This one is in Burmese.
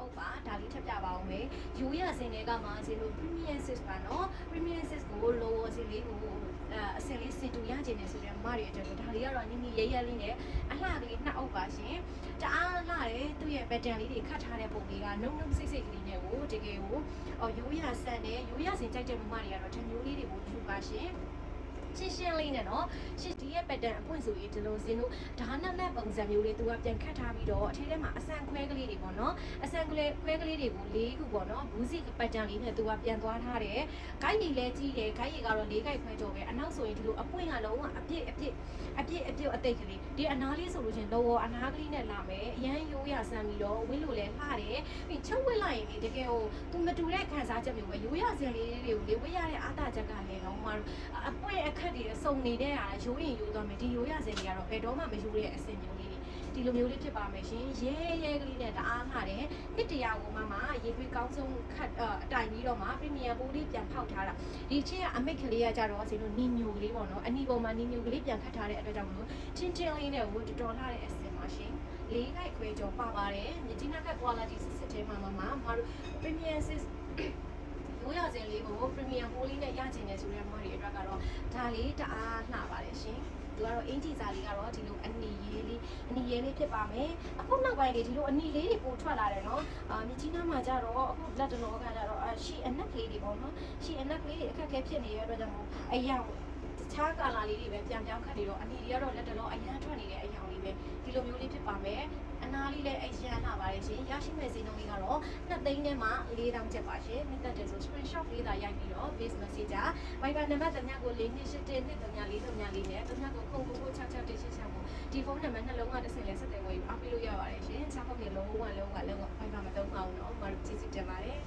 အုပ်ပါဒါလေးထပ်ပြပါအောင်မယ်ရိုးရစင်တွေကမှဇီလို premium sis ပါနော် premium sis ကို lower စင်လေးကိုအဲအစင်လေးစင်တူရကျင်နေဆိုတဲ့မတွေအတွက်ဒါလေးကတော့နည်းနည်းရဲရဲလေးနဲ့အလှကလေးနှစ်အုပ်ပါရှင်တအားလှတယ်သူ့ရဲ့ pattern လေးတွေခတ်ထားတဲ့ပုံလေးကနှုံနှုံစိတ်စိတ်ကလေးနဲ့ကိုတကယ်ကိုရိုးရဆန်တယ်ရိုးရစင်ကြိုက်တဲ့မမတွေကတော့ဒီမျိုးလေးတွေကိုယူပါရှင် ရှင်းရှင်းလေးနဲ့နော်ရှင်းဒီရဲ့ pattern အပွင့်ဆိုရင်ဒီလိုစင်းတို့ဓာတ်နဲ့နဲ့ပုံစံမျိုးလေးသူကပြန်ခတ်ထားပြီးတော့အထဲထဲမှာအဆန်ခွဲကလေးတွေပေါ့နော်အဆန်ကလေးခွဲကလေးတွေကို၄ခုပေါ့နော်ဘူးစီ pattern လေးနဲ့သူကပြန်သွားထားတယ်ဂိုက်ကြီးလည်းကြီးတယ်ဂိုက်ကြီးကတော့၄ဂိုက်ခွဲကျော်ပဲအနောက်ဆိုရင်ဒီလိုအပွင့်ကလုံးဝအပြည့်အပြည့်အပြည့်အပြည့်အသိတ်ကလေးဒီအနားလေးဆိုလို့ချင်းလောအနားကလေးနဲ့လာမယ်အရန်ရိုးရဆန်ပြီးတော့ဝင်းလို့လည်းလှတယ်ပြီးချုပ်ဝစ်လိုက်ရင်လေတကယ်ဟိုသူမတူတဲ့ခံစားချက်မျိုးပဲရိုးရစင်လေးတွေကိုလေဝစ်ရတဲ့အားသာချက်ကလည်းတော့မတို့အပွင့်အခက်တွေ စုံနေတဲ့အားရိုးရင်ရိုးသွားမယ်ဒီရိုးရစင်တွေကတော့ဘယ်တော့မှမရိုးတဲ့အစင်မျိုးလေးတွေဒီလိုမျိုးလေးဖြစ်ပါမယ်ရှင်ရဲရဲကလေးနဲ့တအားလှတယ်နှစ်တရာကိုမှမှရေသွေးကောင်းဆုံးခတ်အတိုင်ပြီးတော့မှပရီမီယံပိုးလေးပြန်ဖောက်ထားတာဒီချင်းကအမိတ်ကလေးကကြတော့ဇင်းတို့နီညိုကလေးပေါ့နော်အနီပေါ်မှာနီညိုကလေးပြန်ခတ်ထားတဲ့အတွက်ကြောင့်မလို့ချင်းချင်းလေးနဲ့ဟိုတော်တော်လှတဲ့အစင်ပါရှင်လေးခိုက်ခွဲကြောပါပါတယ်မြကြီးနာက quality စစ်စစ်ထဲမှာမှမှမတို့ premium sis ရိုးရစင်လေးကို premium ပိုးလေးနဲ့ရချင်တယ်ဆိုတဲ့မော်ဒီအတွက်ကတော့ဒါလေးတအားလှပါတယ်ရှင်သူကတော့အင်ဂျီစာလေးကတော့ဒီလိုအနီရေးလေးအနီရေးလေးဖြစ်ပါမယ်အခုနောက်ပိုင်းလေးဒီလိုအနီလေးတွေပိုထွက်လာတယ်နော်အာမြကြီးနားမှာကြတော့အခုလက်တလောကကြတော့အရှိအနက်ကလေးတွေပေါ့နော်ရှိအနက်ကလေးတွေအခက်အခဲဖြစ်နေတဲ့အတွက်ကြောင့်မို့အယောင်တခြားကာလာလေးတွေပဲပြန်ပြောင်းခတ်နေတော့အနီတွေကတော့လက်တလောအရန်ထွက်နေတဲ့အယောင်လေးပဲဒီလိုမျိုးလေးဖြစ်ပါမယ်အနာ လေးလည်းအရန်လာပါတယ်ရှင်ရရှိမဲ့ဈေးနှုန်းလေးကတော့နှစ်သိန်းထဲမှာ4000ကျပ်ပါရှင်မြတ်တက်တယ်ဆို screenshot လေးသာရိုက်ပြီးတော့ base messenger Viber နံပါတ်တ냐ကို4 2 8 1 2 3 4 3 4နဲ့တ냐ကိုခုံကိုကို6 6 1 6 6ကိုဒီဖုန်းနံပါတ်နှလုံးကတစ်ဆင့်လဲဆက်တယ်ဝယ်ယူအားပေးလို့ရပါတယ်ရှင်။စားဖို့ပြလုံးဝလုံးဝလုံးဝ Viber မသုံးပါဘူးเนาะ။မတို့ကျေးဇူးတင်ပါတယ်